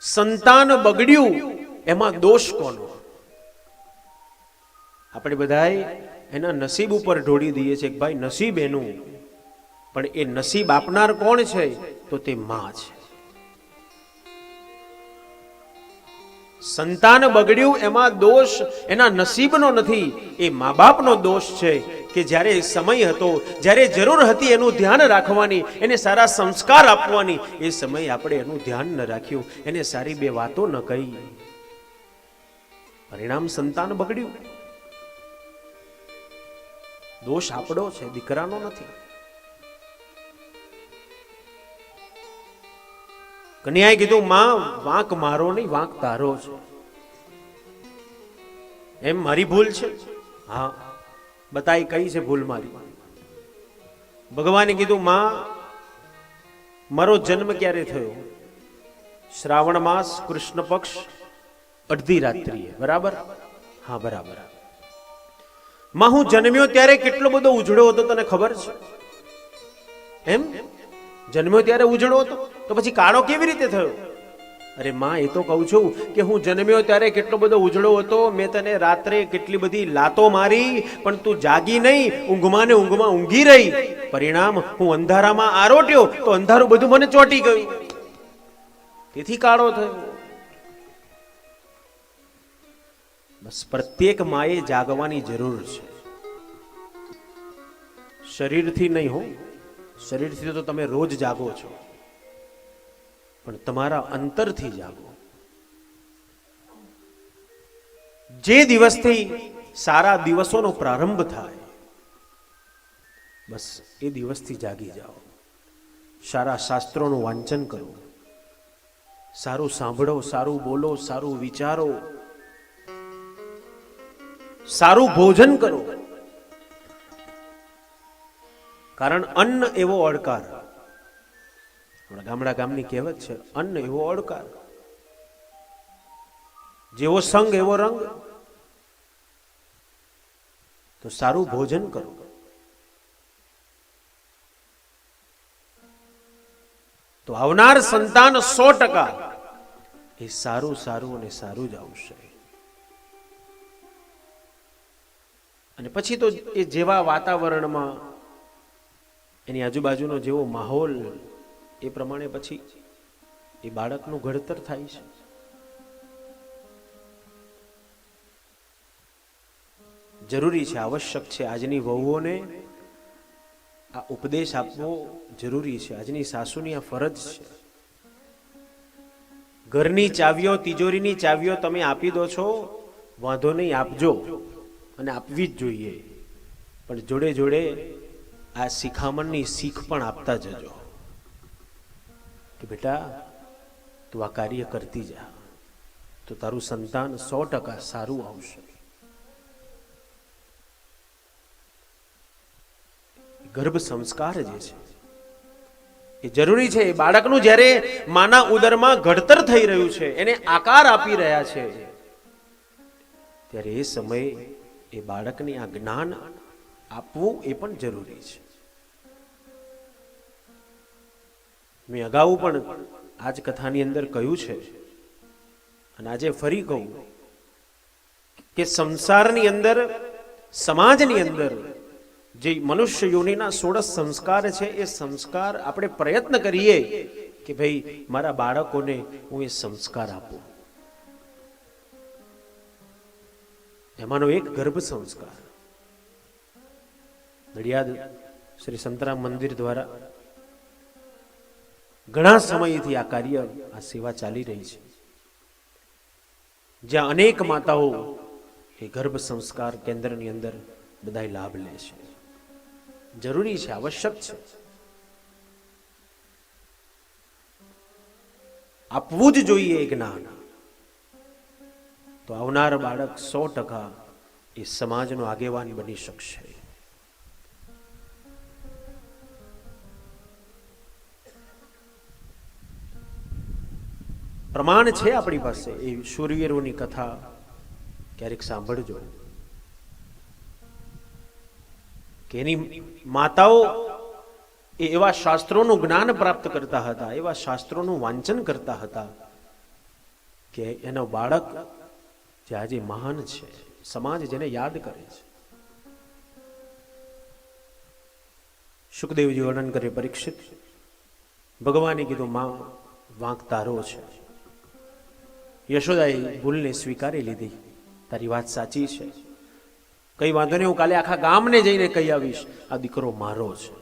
સંતાન બગડ્યું, એમાં દોષ કોનો? આપણે બધાએ એના નસીબ ઉપર ઢોળી દઈએ છીએ કે ભાઈ નસીબ એનું. પણ એ નસીબ આપનાર કોણ છે? તો તે માં છે. સંતાન બગડ્યું, એમાં દોષ એના નસીબનો નથી, એ મા બાપનો દોષ છે. કે જ્યારે સમય હતો, જ્યારે જરૂર હતી એનું ધ્યાન રાખવાની, એને સારા સંસ્કાર આપવાની, એ સમય આપણે એનું ધ્યાન ન રાખ્યું, એને સારી બે વાતો ન કહી. પરિણામ સંતાન બગડ્યું. દોષ આપણો છે, દીકરાનો નથી. કન્યાએ કીધું, માં, વાંક મારો નહીં, વાંક તારો છે. એમ મારી ભૂલ છે? હા. બતાઈ કઈ છે ભૂલ મારી? ભગવાને કીધું, માં, મારો જન્મ ક્યારે થયો? શ્રાવણ માસ, કૃષ્ણ પક્ષ, અડધી રાત્રિએ. બરાબર? હા, બરાબર. માં, હું જન્મ્યો ત્યારે કેટલો બધો ઉજળો હતો, તને ખબર છે? એમ? જન્મ્યો ત્યારે ઉજળો હતો? તો પછી કાળો કેવી રીતે થયો? અરે માં, એ તો કહું છું કે હું જન્મ્યો ત્યારે કેટલો બધો ઉજળો હતો. મેં તને રાત્રે કેટલી બધી લાતો મારી, પણ તું જાગી નહીં ઊંઘમાં ને ઊંઘમાં ઊંઘી રહી. પરિણામ, હું અંધારામાં આરોટ્યો, તો અંધારું બધું મને ચોંટી ગયું. તેથી કાળો થયો. બસ પ્રત્યેક માએ જાગવાની જરૂર છે. શરીરથી નહીં હો, શરીરથી તો તમે રોજ જાગો છો. પણ તમારા અંતરથી જાગો. જે દિવસથી સારા દિવસોનો પ્રારંભ થાય, બસ એ દિવસથી જાગી જાઓ. સારા શાસ્ત્રોનું વાંચન કરો. સારું સાંભળો, સારું બોલો, સારું વિચારો. સારું ભોજન કરો. કારણ અન્ન એવો અડકાર આપણા ગામડા ગામની કહેવત છે, અન્ન એવો અડકાર. જેવો સંગ, એવો રંગ. તો સારું ભોજન કરો. તો આવનાર સંતાન સો ટકા એ સારું સારું અને સારું જ આવશે. અને પછી તો એ જેવા વાતાવરણમાં એની આજુબાજુનો જેવો માહોલ એ પ્રમાણે પછી એ બાળકનું ઘડતર થાય છે. જરૂરી છે, આવશ્યક છે, આજની વહુઓને આ ઉપદેશ આપવો જરૂરી છે. આજની સાસુની આ ફરજ છે. ઘરની ચાવીઓ, તિજોરીની ચાવીઓ તમે આપી દો છો, વાંધો નહીં, આપજો અને આપવી જ જોઈએ. પણ જોડે જોડે આ શિખામણની શીખ પણ આપતા જજો. કે બેટા, તું આ કાર્ય કરતી જા. તો તારું સંતાન સો ટકા સારું આવશે. ગર્ભ સંસ્કાર જે છે, એ જરૂરી છે. બાળકનું જ્યારે માના ઉદરમાં ઘડતર થઈ રહ્યું છે, એને આકાર આપી રહ્યા છે, ત્યારે એ સમયે એ બાળકને આ જ્ઞાન આપવું એ પણ જરૂરી છે. મેં અગાઉ પણ આજ કથાની અંદર કહ્યું છે. અને આજે ફરી કહું કે સંસારની અંદર, સમાજની અંદર જે મનુષ્ય યોનિના સોળસ સંસ્કાર છે, એ સંસ્કાર આપણે પ્રયત્ન કરીએ કે ભાઈ મારા બાળકોને હું એ સંસ્કાર આપું. એમાંનો એક ગર્ભ સંસ્કાર. નડિયાદ શ્રી સંતરામ મંદિર દ્વારા ઘણા સમયથી આ કાર્ય, આ સેવા ચાલી રહી છે. જ્યાં અનેક માતાઓ એ ગર્ભ સંસ્કાર કેન્દ્રની અંદર બધા લાભ લે છે. જરૂરી છે, આવશ્યક છે. આપવું જ જોઈએ જ્ઞાન. તો આવનાર બાળક સો ટકા એ સમાજનો આગેવાન બની શકશે. પ્રમાણ છે આપણી પાસે, એ શૂરવીરોની કથા ક્યારેક સાંભળજો. કે એની માતાઓ એવા શાસ્ત્રોનું જ્ઞાન પ્રાપ્ત કરતા હતા, એવા શાસ્ત્રોનું વાંચન કરતા હતા કે એનો બાળક જે આજે મહાન છે, સમાજ જેને યાદ કરે છે. સુખદેવજી વર્ણન કરે, પરીક્ષિત. ભગવાને કીધું, માં, વાંક તારો છે. યશોદાએ ભૂલને સ્વીકારી લીધી. તારી વાત સાચી છે. કઈ વાંધો નહીં, હું કાલે આખા ગામને જઈને કહી આવીશ. આ દીકરો મારો છે.